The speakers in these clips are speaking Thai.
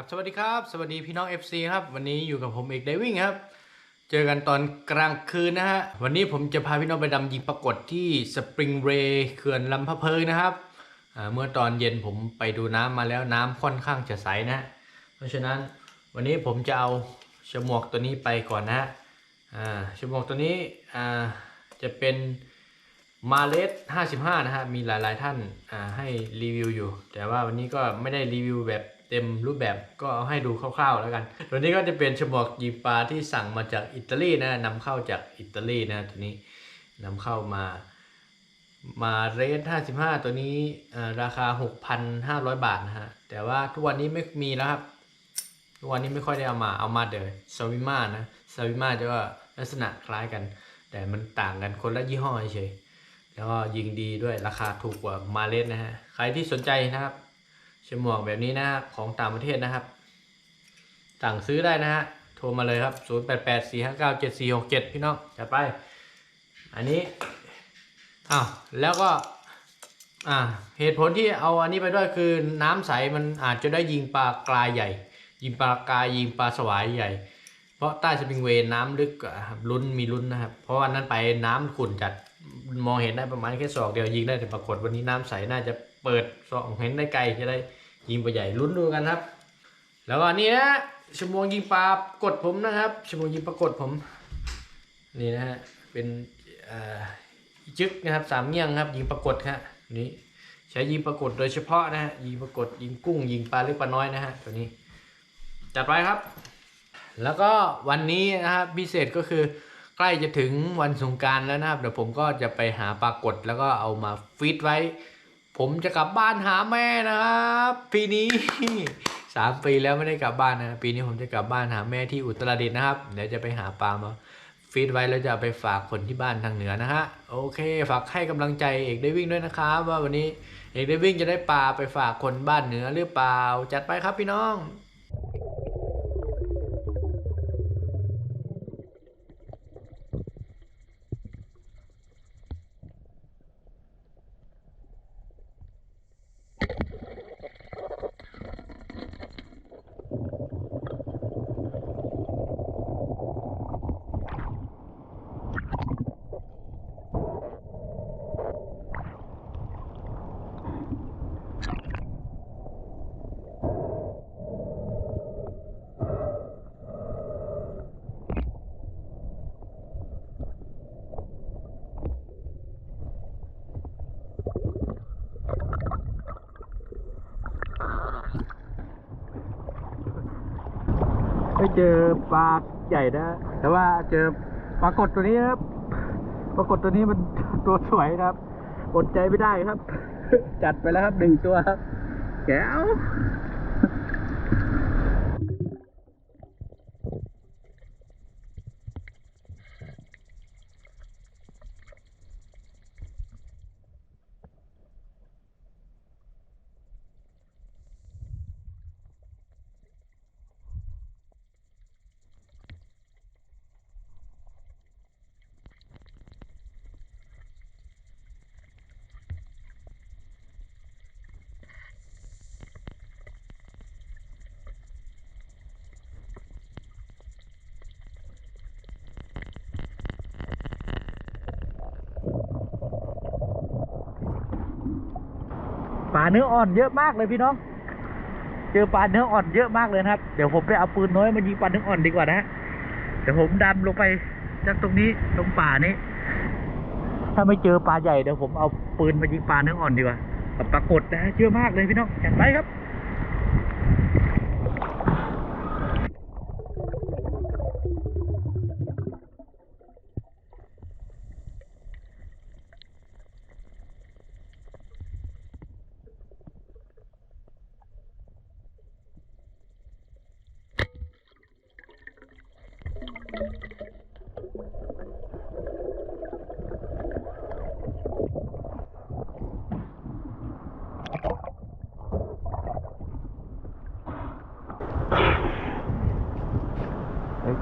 ครับสวัสดีครับ สวัสดีพี่น้อง FC ครับ วันนี้อยู่กับผมเอกไดวิ่งครับ เจอกันตอนกลางคืนนะฮะ วันนี้ผมจะพาพี่น้องไปดำยิงปรากฏที่สปริงเรย์เขื่อนลำพะเพิงนะครับ เมื่อตอนเย็นผมไปดูน้ำมาแล้วน้ำค่อนข้างจะใสนะ เพราะฉะนั้นวันนี้ผมจะเอาฉมวกตัวนี้ไปก่อนนะฮะฉมวกตัวนี้จะเป็นมาเลส55 นะฮะ มีหลายๆท่านอ่าให้รีวิวอยู่ แต่ว่าวันนี้ก็ไม่ได้รีวิวแบบ เต็มรูปแบบก็เอาให้ดูคร่าวๆแล้วกัน ตัวนี้ก็จะเป็นฉมวกยิงปลาที่สั่งมาจากอิตาลีนะนำเข้าจากอิตาลีนะตัวนี้นำเข้ามามาเรส55 ตัวนี้อ่าราคา 6,500 บาทนะฮะ แต่ว่าทุกวันนี้ไม่มีแล้วครับ ทุกวันนี้ไม่ค่อยได้เอามาเอามาเดอซาวิมานะซาวิมาจะว่าลักษณะคล้ายกัน แต่มันต่างกันคนละยี่ห้อเฉยแล้วก็ยิงดีด้วยราคาถูกกว่ามาเลสนะฮะ ใครที่สนใจนะครับ ฉมวกแบบนี้นะฮะของต่างประเทศนะครับ สั่งซื้อได้นะฮะโทรมาเลยครับ 0 8 8 4 5 9 7 4 6 7 พี่น้องจัดไป อันนี้อ้าวแล้วก็อ่าเหตุผลที่เอาอันนี้ไปด้วยคือน้ำใสมันอาจจะได้ยิงปลากรายใหญ่ ยิงปลากรายยิงปลาสวายใหญ่ เพราะใต้สปริงเวย์น้ำลึกครับลุ้นมีลุ้นนะครับ เพราะวันนั้นไปน้ำขุ่นจัดมองเห็นได้ประมาณแค่ศอกเดียวยิงได้แต่ปรากฏวันนี้น้ำใสน่าจะเปิดศอกเห็นได้ไกลจะได้ ยิงไปใหญ่ลุ้นดูกันครับ แล้วก็นี่นะชั่วโมงยิงปลากดผมนะครับชั่วโมงยิงปลากดผม นี่นะฮะเป็นจึ๊กนะครับสามเงี้ยงครับยิงปรากฏครับนี่ใช้ยิงปรากฏโดยเฉพาะนะฮะยิงปรากฏยิงกุ้ง ยิงปลาเล็กปลาน้อยนะฮะตัวนี้จัดไปครับ แล้วก็วันนี้นะครับพิเศษก็คือใกล้จะถึงวันสงการแล้วนะครับ เดี๋ยวผมก็จะไปหาปลากดแล้วก็เอามาฟีดไว้ ผมจะกลับบ้านหาแม่นะครับปีนี้สามปีแล้วไม่ได้กลับบ้านนะปีนี้ผมจะกลับบ้านหาแม่ที่อุตรดิตถ์นะครับเดี๋ยวจะไปหาปลามาฟีดไว้แล้วจะไปฝากคนที่บ้านทางเหนือนะฮะโอเคฝากให้กำลังใจเอกได้วิ่งด้วยนะครับว่าวันนี้เอกได้วิ่งจะได้ปลาไปฝากคนบ้านเหนือหรือเปล่า จัดไปครับพี่น้อง ไม่เจอปลาใหญ่นะ แต่ว่าเจอปรากฏตัวนี้ครับ ปรากฏตัวนี้มันตัวสวยครับ อดใจไม่ได้ครับ จัดไปแล้วครับหนึ่งตัวครับแก้ว ปลาเนื้ออ่อนเยอะมากเลยพี่น้อง เจอปลาเนื้ออ่อนเยอะมากเลยนะครับ เดี๋ยวผมไปเอาปืนน้อยมายิงปลาเนื้ออ่อนดีกว่านะเดี๋ยวผมดำลงไปจากตรงนี้ตรงป่านี้ ถ้าไม่เจอปลาใหญ่เดี๋ยวผมเอาปืนมายิงปลาเนื้ออ่อนดีกว่าปรากฏนะฮะเยอะมากเลยพี่น้องจัดไปครับ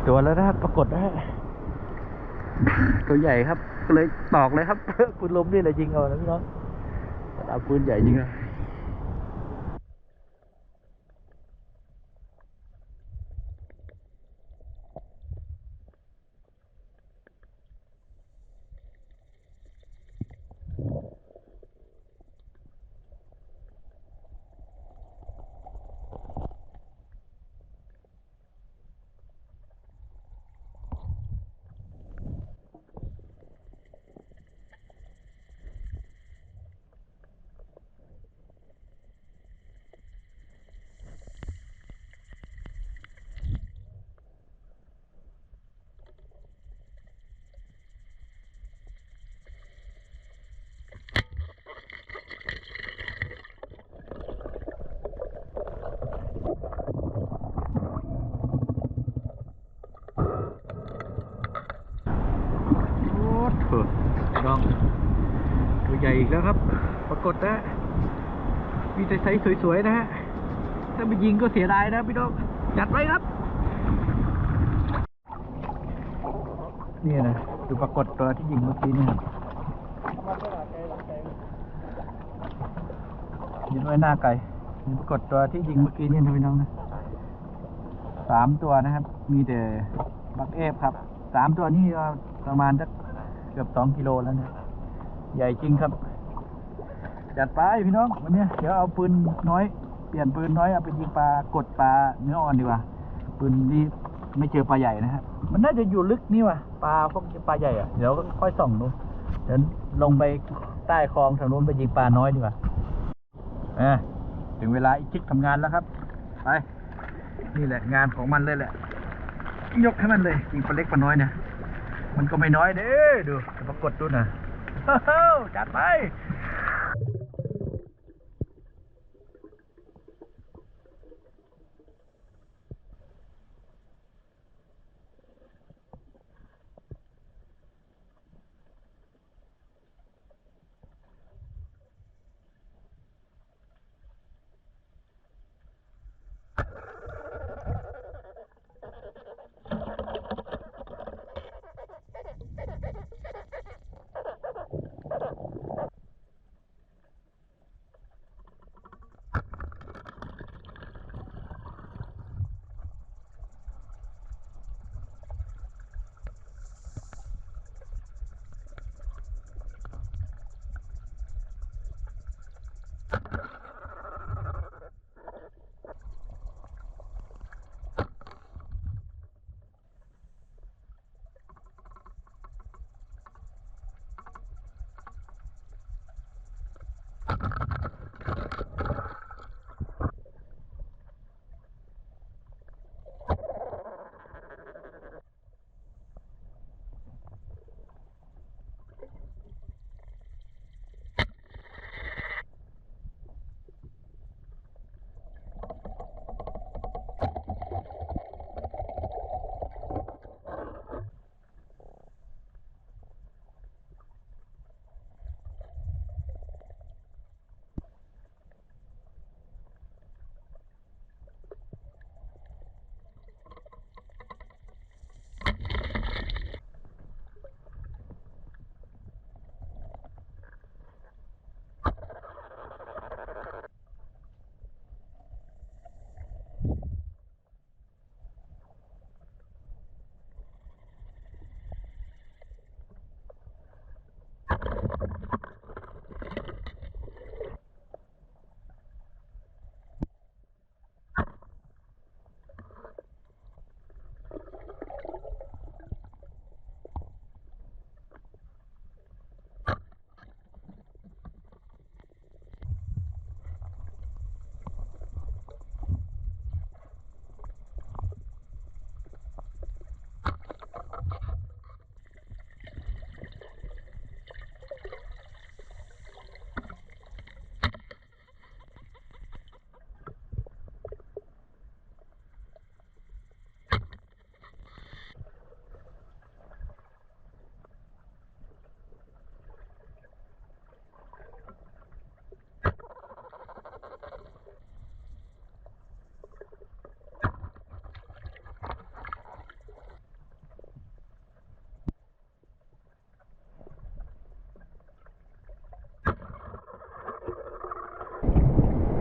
ตัวแล้วนะครับ ปรากฏนะฮะตัวใหญ่ครับ ก็เลยตอกเลยครับปืนลมนี่แหละยิงเอานะพี่น้องเอาปืนใหญ่ยิงนะ อง ตัวใหญ่ อีกแล้วครับ ปรากฏนะ มีแต่ไซส์สวยๆนะฮะ ถ้าไปยิงก็เสียดายนะพี่น้อง จัดไว้ครับ นี่นะ ดูปรากฏตัวที่ยิงเมื่อกี้นี่ครับยิงไว้หน้าไกลดูปรากฏตัวที่ยิงเมื่อกี้นี่นะพี่น้องนะสามตัวนะครับ มีแต่บักเอฟครับ สามตัวนี้ประมาณสักเกือบสองกิโลแล้วนี่ย ใหญ่จริงครับ จัดไปพี่น้องวันนี้เดี๋ยวเอาปืนน้อย เปลี่ยนปืนน้อยเอาไปยิงปลากดปลาเนื้ออ่อนดีกว่า ปืนนี้ไม่เจอปลาใหญ่นะครับ มันน่าจะอยู่ลึกนี่ว่ะ ปลาพวกปลาใหญ่อะเดี๋ยวค่อยส่องดูเดี๋ยวลงไปใต้คลองทางนู้นไปยิงปลาน้อยดีกว่าอะถึงเวลาอีกชิกทำงานแล้วครับ ไป นี่แหละงานของมันเลยแหละ ยกให้มันเลยยิงปลาเล็กปลาน้อยเนี่ย มันก็ไม่น้อยเด้อดูปรากฏดูนะ จัดไป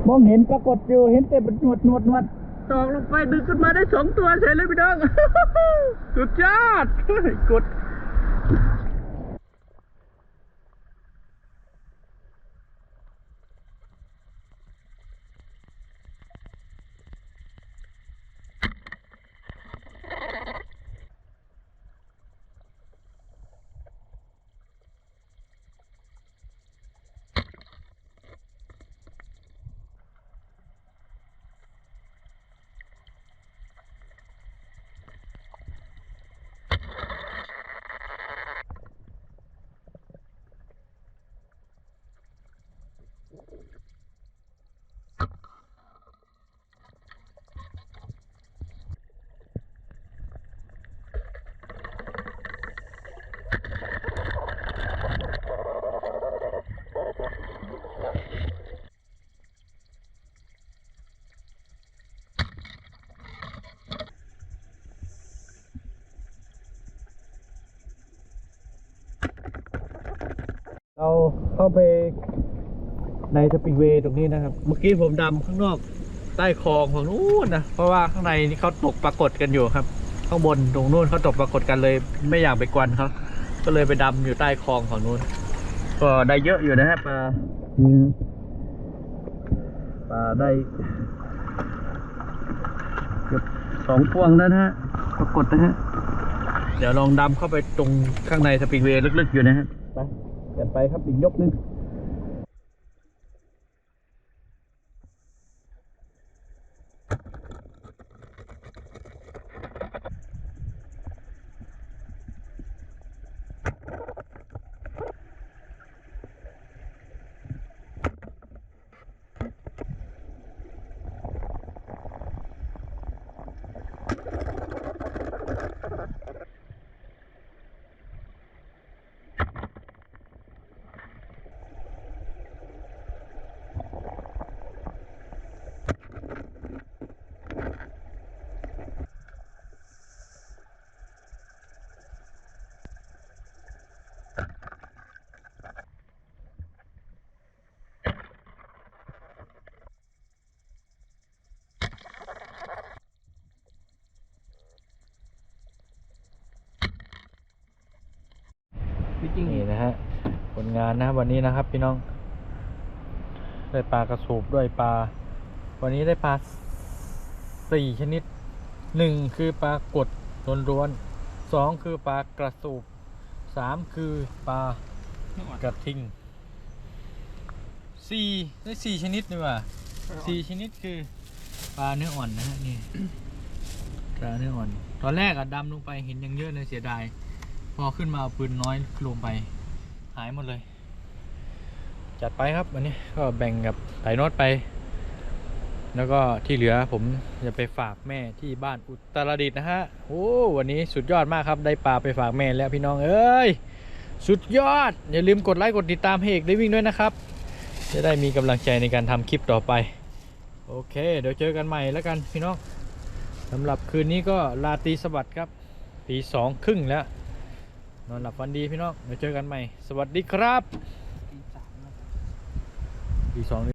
มองเห็นปรากฏอยู่เห็นแต่หนวดหนวดหนวดตอกลงไปดึงขึ้นมาได้สองตัวเฉยเลยพี่น้อง สุดยอดกด ยกดเข้าไปในสปริงเวย์ตรงนี้นะครับ เมื่อกี้ผมดำข้างนอกใต้คลองฝั่งนู้นนะ เพราะว่าข้างในนี่เขาตกปรากฏกันอยู่ครับ ข้างบนตรงนู้นเขาตกปรากฏกันเลย ไม่อยากไปกวนเขาก็เลยไปดำอยู่ใต้คลองฝั่งนู้น ก็ได้เยอะอยู่นะฮะปลาปลาได้เกือบสองพวงแล้วนะฮะ ปรากฏนะฮะ เดี๋ยวลองดำเข้าไปตรงข้างในสปริงเวย์ลึกๆอยู่นะฮะไป เดี๋ยวไปครับอีกยกหนึง นี่นะฮะผลงานนะวันนี้นะครับพี่น้อง ได้ปลากระสูบด้วยปลา วันนี้ได้ปลาสี่ชนิดหนึ่งคือปลากดล้วนๆสองคือปลากระสูบสามคือปลากระทิงสี่ได้สี่ชนิดนี่ว่าสี่ชนิดคือปลาเนื้ออ่อนนะฮะนี่ปลาเนื้ออ่อน ตอนแรกอะดำลงไปเห็นยังเยอะเลยเสียดาย พอขึ้นมาเอาปืนน้อยลงไป หายหมดเลย จัดไปครับวันนี้ก็แบ่งกับไต่นอดไป แล้วก็ที่เหลือผมจะไปฝากแม่ที่บ้านอุตรดิตถ์นะฮะโอ้วันนี้สุดยอดมากครับได้ปลาไปฝากแม่แล้วพี่น้องเอ้ยสุดยอด อย่าลืมกดไลค์กดติดตามให้เอกได้วิ่งด้วยนะครับ จะได้มีกำลังใจในการทำคลิปต่อไป โอเค เดี๋ยวเจอกันใหม่แล้วกันพี่น้องสำหรับคืนนี้ก็ลาตีสวัสดิ์ครับตีสองครึ่งแล้ว นอนหลับฝันดีพี่น้องเดี๋ยวเจอกันใหม่ สวัสดีครับตีสามแล้วตีสอง